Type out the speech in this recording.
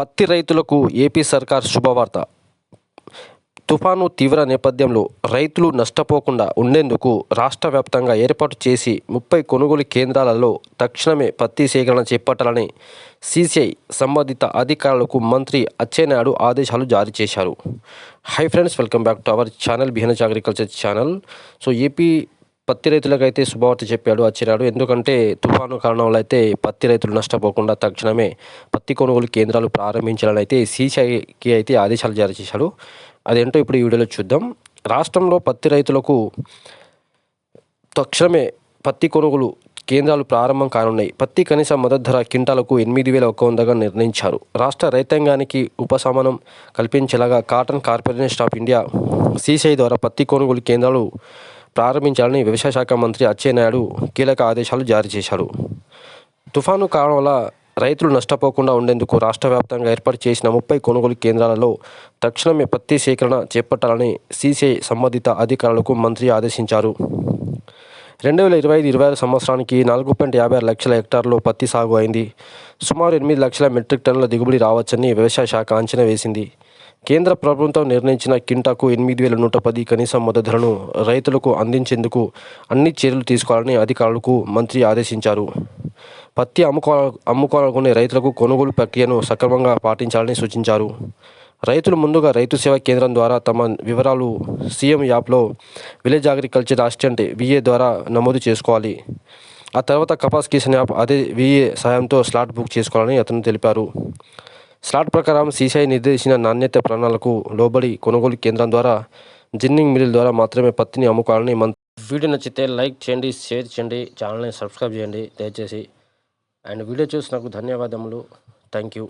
పత్తి రైతులకు ఏపీ సర్కార్ శుభవార్త. తుఫాను తీవ్ర నేపథ్యంలో రైతులు నష్టపోకుండా ఉండేందుకు రాష్ట్ర వ్యాప్తంగా ఏర్పాటు చేసి ముప్పై కొనుగోలు కేంద్రాలలో తక్షణమే పత్తి సేకరణ చేపట్టాలని సీసీఐ సంబంధిత అధికారులకు మంత్రి అచ్చెన్నాయుడు ఆదేశాలు జారీ చేశారు. Hi friends welcome back to our channel BHNS agriculture channel. So AP పత్తి రైతులకైతే శుభవార్త చెప్పాడు అచ్చిరాడు ఎందుకంటే తుఫాను కారణంలో అయితే పత్తి రైతులు నష్టపోకుండా తక్షణమే పత్తి కొనుగోలు కేంద్రాలు ప్రారంభించాలని అయితే సీసీఐకి అయితే ఆదేశాలు జారీ చేశాడు. అదేంటో ఇప్పుడు ఈ వీడియోలో చూద్దాం. రాష్ట్రంలో పత్తి రైతులకు తక్షణమే పత్తి కొనుగోలు కేంద్రాలు ప్రారంభం కానున్నాయి. పత్తి కనీస మద్దతు ధర క్వింటాలకు ఎనిమిది వేల ఒక్క వందగా నిర్ణయించారు. రాష్ట్ర రైతాంగానికి ఉపశమనం కల్పించేలాగా cotton corporation of India CCI ద్వారా పత్తి కొనుగోలు కేంద్రాలు ప్రారంభించాలని వ్యవసాయ శాఖ మంత్రి అచ్చెన్నాయుడు కీలక ఆదేశాలు జారీ చేశారు. తుఫాను కారణం వల్ల రైతులు నష్టపోకుండా ఉండేందుకు రాష్ట్ర వ్యాప్తంగా ఏర్పాటు చేసిన ముప్పై కొనుగోలు కేంద్రాలలో తక్షణమే పత్తి సేకరణ చేపట్టాలని సీసీఐ సంబంధిత అధికారులకు మంత్రి ఆదేశించారు. రెండు వేల ఇరవై ఐదు ఇరవై ఆరు సంవత్సరానికి నాలుగు పాయింట్ యాభై ఆరు లక్షల హెక్టార్లో పత్తి సాగు అయింది. సుమారు ఎనిమిది లక్షల మెట్రిక్ టన్నుల దిగుబడి రావచ్చని వ్యవసాయ శాఖ అంచనా వేసింది. కేంద్ర ప్రభుత్వం నిర్ణయించిన కింటాకు ఎనిమిది వేల నూట పది కనీస మద్దతు ధరను రైతులకు అందించేందుకు అన్ని చర్యలు తీసుకోవాలని అధికారులకు మంత్రి ఆదేశించారు. పత్తి అమ్ముకో అమ్ముకోవాలనుకునే రైతులకు కొనుగోలు ప్రక్రియను సక్రమంగా పాటించాలని సూచించారు. రైతులు ముందుగా రైతు సేవా కేంద్రం ద్వారా తమ వివరాలు సీఎం యాప్లో విలేజ్ అగ్రికల్చర్ అసిస్టెంట్ విఏ ద్వారా నమోదు చేసుకోవాలి. ఆ తర్వాత కపాస్ కిసాన్ యాప్ అదే విఏ సాయంతో స్లాట్ బుక్ చేసుకోవాలని అతను తెలిపారు. స్లాట్ ప్రకారం సీసీఐ నిర్దేశించిన నాణ్యత ప్రణాళికకు లోబడి కొనుగోలు కేంద్రం ద్వారా జిన్నింగ్ మిల్ ద్వారా మాత్రమే పత్తిని అమ్ముకోవాలని మంత్రి వీడియో నచ్చితే లైక్ చేయండి షేర్ చేయండి ఛానల్ని సబ్స్క్రైబ్ చేయండి దయచేసి. అండ్ వీడియో చూసినందుకు ధన్యవాదములు. Thank you